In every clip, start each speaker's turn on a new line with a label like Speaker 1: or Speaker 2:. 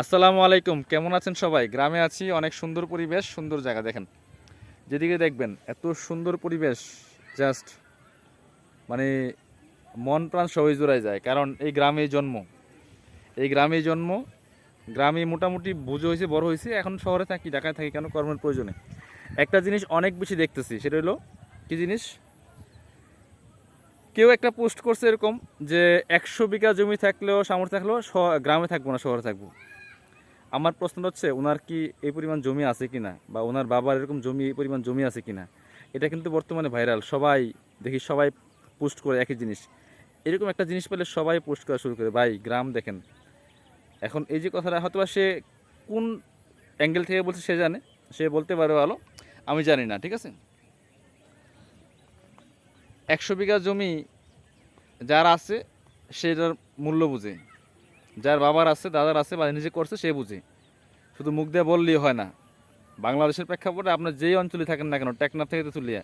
Speaker 1: আসসালামু আলাইকুম, কেমন আছেন সবাই? গ্রামে আছি, অনেক সুন্দর পরিবেশ, সুন্দর জায়গা দেখেন। যেদিকে দেখবেন, এত সুন্দর পরিবেশ জাস্ট মানে মন প্রাণ সবাই জোড়ায় যায়, কারণ এই গ্রামেই জন্ম। এই গ্রামেই জন্ম, গ্রামে মোটামুটি বুঝে হয়েছে, বড় হয়েছে, এখন শহরে থাকি, ঢাকায় থাকি, কেন কর্মের প্রয়োজনে? একটা জিনিস অনেক বেশি দেখতেছি, সেটা হলো, কী জিনিস? কেউ একটা পোস্ট করছে এরকম যে, একশো বিঘা জমি থাকলেও সামর্থ্য থাকলেও গ্রামে থাকব না, শহরে থাকব। আমার প্রশ্ন হচ্ছে, ওনার কি এই পরিমাণ জমি আছে কি না বা, ওনার বাবার এরকম জমি, এই পরিমাণ জমি আছে কি না এটা কিন্তু বর্তমানে ভাইরাল। সবাই দেখি সবাই পোস্ট করে একই জিনিস। এরকম একটা জিনিস পেলে সবাই পোস্ট করা শুরু করে। ভাই, গ্রাম দেখেন। এখন এই যে কথাটা হয়তো সে কোন অ্যাঙ্গেল থেকে বলছে সে জানে। সে বলতে পারে ভালো, আমি জানি না, ঠিক আছে? একশো বিঘা জমি যার আছে, সেটার মূল্য বুঝে। যার বাবার আছে, দাদার আছে বা নিজে করছে, সে বুঝে। শুধু মুখ দিয়ে বললেই হয় না। বাংলাদেশের প্রেক্ষাপটে আপনার যেই অঞ্চলে থাকেন না কেন, টেকনাফ থেকে তো তুলিয়া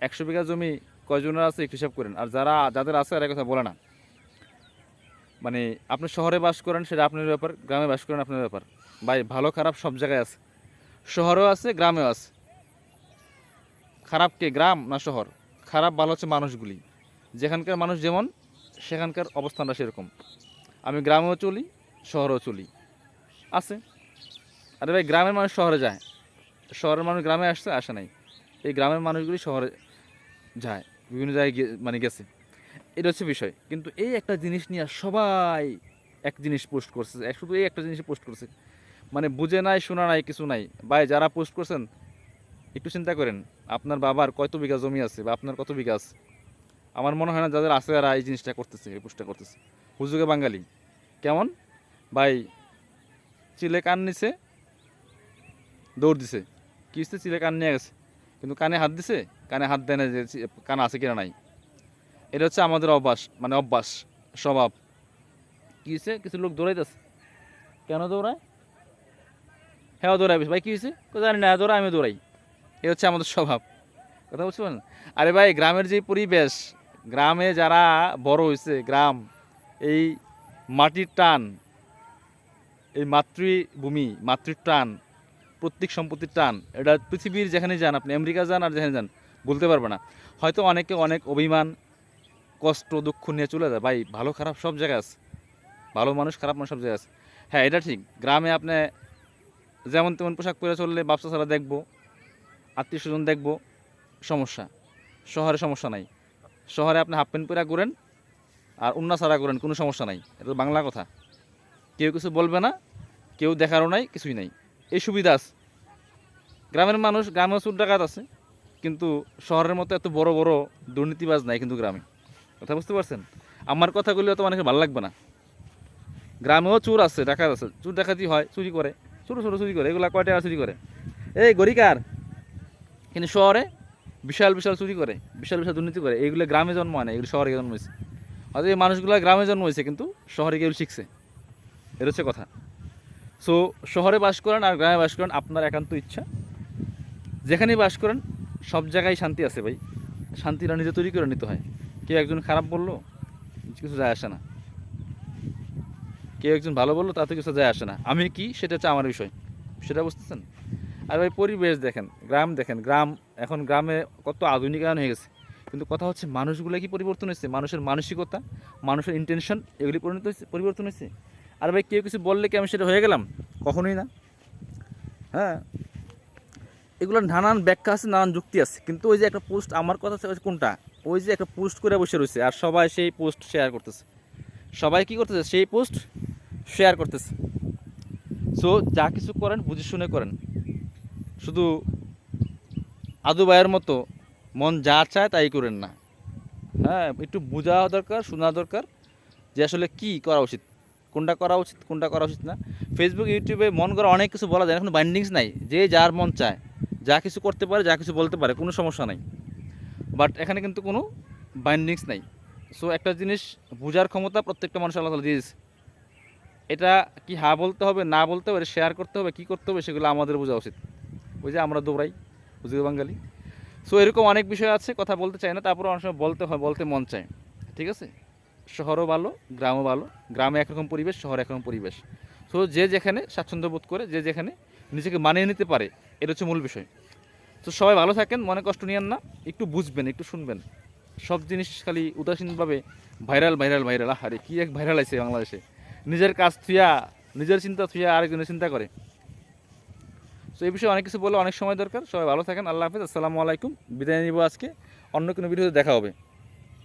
Speaker 1: একশো বিঘা জমি কয়জনের আছে একটু হিসাব করেন। আর যারা, যাদের আছে আর কথা বলে না। মানে আপনি শহরে বাস করেন, সেটা আপনার ব্যাপার, গ্রামে বাস করেন, আপনার ব্যাপার। ভাই, ভালো খারাপ সব জায়গায় আছে। শহরেও আছে, গ্রামেও আছে। খারাপ কে, গ্রাম না শহর? খারাপ ভালো হচ্ছে মানুষগুলি। যেখানকার মানুষ যেমন, সেখানকার অবস্থানটা সেরকম। আমি গ্রামেও চলি, শহরেও চলি। আছে? আরে ভাই, গ্রামের মানুষ শহরে যায়। শহরের মানুষ গ্রামে আসছে, আসে নাই। এই গ্রামের মানুষগুলি শহরে যায়, বিভিন্ন জায়গায় গিয়ে- মানে গেছে। এটা হচ্ছে বিষয়। কিন্তু এই একটা জিনিস নিয়ে সবাই এক জিনিস পোস্ট করছে শুধু এই একটা জিনিস পোস্ট করছে। মানে বুঝে নাই, শোনা নাই, কিছু নাই। ভাই, যারা পোস্ট করছেন, একটু চিন্তা করেন, আপনার বাবার কত বিঘা জমি আছে বা আপনার কত বিঘা আছে? আমার মনে হয় না যাদের আছে এরা এই জিনিসটা করতেছে, এই পোস্টটা করতেছে। হুজুগে বাঙালি। কেমন? ভাই, চিলে কান নিছে, দৌড় দিছে। কি হচ্ছে চিলে কান নিয়ে গেছে। কিন্তু কানে হাত দিছে? কানে হাত দেয় না যে কান আছে কিনা নাই। এটা হচ্ছে আমাদের অভ্যাস মানে অভ্যাস, স্বভাব। কি হচ্ছে কিছু লোক দৌড়াইতেছে। কেন দৌড়ায়? হ্যাঁ দৌড়াই বেশ। ভাই, কি হয়েছে জানি না দৌড়াই আমি দৌড়াই। এ হচ্ছে আমাদের স্বভাব। কথা পারেন আরে ভাই, গ্রামের যে পরিবেশ, গ্রামে যারা বড় হয়েছে গ্রাম এই মাটির টান, এই মাতৃভূমি, মাতৃর টান, প্রত্যেক সম্পত্তির টান, এটা পৃথিবীর যেখানে যান আপনি, আমেরিকা যান আর যেখানে যান, বলতে পারবে না। হয়তো অনেকে অনেক অভিমান, কষ্ট, দুঃখ নিয়ে চলে যায়। ভাই, ভালো খারাপ সব জায়গায় আছে। ভালো মানুষ, খারাপ মানুষ সব জায়গায় আছে। হ্যাঁ এটা ঠিক। গ্রামে আপনি যেমন তেমন পোশাক পরে চললে ব্যবসা ছাড়া দেখব আত্মীয় স্বজন দেখব, সমস্যা। শহরে সমস্যা নাই। শহরে আপনি হাফ প্যান্ট পরে ঘুরেন আর উন্না ছাড়া করেন, কোনো সমস্যা নাই। এটা বাংলা কথা। কেউ কিছু বলবে না, কেউ দেখারও নাই, কিছুই নাই। এই সুবিধা আছে। গ্রামের মানুষ, গ্রামেও চুর ডাকাত আছে, কিন্তু শহরের মতো এত বড় বড় দুর্নীতিবাজ নাই কিন্তু গ্রামে। কথা বুঝতে পারছেন? আমার কথাগুলি তো অনেকে ভালো লাগবে না। গ্রামেও চোর আছে, ডাকাত আছে। চুর ডাকাতি হয়, চুরি করে। ছোটো ছোটো চুরি করে। এগুলা কয় টাকা চুরি করে? এই গরিকার! কিন্তু শহরে বিশাল বিশাল চুরি করে, বিশাল বিশাল দুর্নীতি করে। এইগুলো গ্রামে জন্ম হয় না, এগুলো শহরে জন্ম হয়েছে। হয়তো এই মানুষগুলো গ্রামে জন্ম হয়েছে, কিন্তু শহরে গিয়ে শিখছে। এটা হচ্ছে কথা। সো শহরে বাস করেন আর গ্রামে বাস করেন আপনার একান্ত ইচ্ছা। যেখানেই বাস করেন, সব জায়গায় শান্তি আছে ভাই। শান্তিটা নিজে তৈরি করে নিতে হয়। কেউ একজন খারাপ বলল, কিছু যায় আসে না। কেউ একজন ভালো বলল, তাতে কিছু যায় আসে না। আমি কি? সেটা হচ্ছে আমার বিষয়। সেটা বুঝতেছেন? আর ভাই, পরিবেশ দেখেন, গ্রাম দেখেন। গ্রাম, এখন গ্রামে কত আধুনিকায়ন হয়ে গেছে। কিন্তু কথা হচ্ছে মানুষগুলো কি পরিবর্তন হয়েছে? মানুষের মানসিকতা, মানুষের ইন্টেনশন এগুলি পরিণত হয়েছে, পরিবর্তন হয়েছে। আর ভাই, কেউ কিছু বললে কি আমি সেটা হয়ে গেলাম? কখনোই না। হ্যাঁ? এগুলোর নানান ব্যাখ্যা আছে, নানান যুক্তি আছে। কিন্তু ওই যে একটা পোস্ট আমার কথা হচ্ছে কোনটা? ওই যে একটা পোস্ট করে বসে রয়েছে, আর সবাই সেই পোস্ট শেয়ার করতেছে। সবাই কি করতেছে? সেই পোস্ট শেয়ার করতেছে। সো যা কিছু করেন, বুঝে শুনে করেন। শুধু আদু ভাইয়ের মতো মন যা চায় তাই করেন না। হ্যাঁ একটু বোঝা দরকার, শোনা দরকার যে আসলে কি করা উচিত। কোনটা করা উচিত, কোনটা করা উচিত না। ফেসবুক ইউটিউবে মন করা অনেক কিছু বলা যায় এখন বাইন্ডিংস নাই। যে যার মন চায়, যা কিছু করতে পারে, যা কিছু বলতে পারে, কোনো সমস্যা নাই। বাট এখানে কিন্তু কোনো বাইন্ডিংস নাই। সো একটা জিনিস বোঝার ক্ষমতা প্রত্যেকটা মানুষ আল্লাহ তালা দিয়েছে। এটা কি হা বলতে হবে, না বলতে হবে শেয়ার করতে হবে, কি করতে হবে, সেগুলো আমাদের বোঝা উচিত। ওই যে আমরা দৌড়াই বুঝি বাঙালি। সো এরকম অনেক বিষয় আছে, কথা বলতে চাই না, তারপরে অনেক সময় বলতে হয়, বলতে মন চায়। ঠিক আছে? শহরও ভালো, গ্রামও ভালো, গ্রামে একরকম পরিবেশ, শহরে একরকম পরিবেশ। সো যে যেখানে স্বাচ্ছন্দ্য বোধ করে, যে যেখানে নিজেকে মানিয়ে নিতে পারে, এটা হচ্ছে মূল বিষয়। তো সবাই ভালো থাকেন, মনে কষ্ট নিয়েন না, একটু বুঝবেন, একটু শুনবেন। সব জিনিস খালি উদাসীনভাবে ভাইরাল ভাইরাল ভাইরাল। আহারে, কি এক ভাইরাল আছে বাংলাদেশে। নিজের কাজ থুয়া, নিজের চিন্তা থুয়া আরেকজনের চিন্তা করে। তো এই বিষয়ে অনেক কিছু বলে অনেক সময় দরকার। সবাই ভালো থাকেন, আল্লাহ হাফিজ, আসসালামু আলাইকুম। বিদায় নিব আজকে। অন্য কোনো ভিডিওতে দেখা হবে।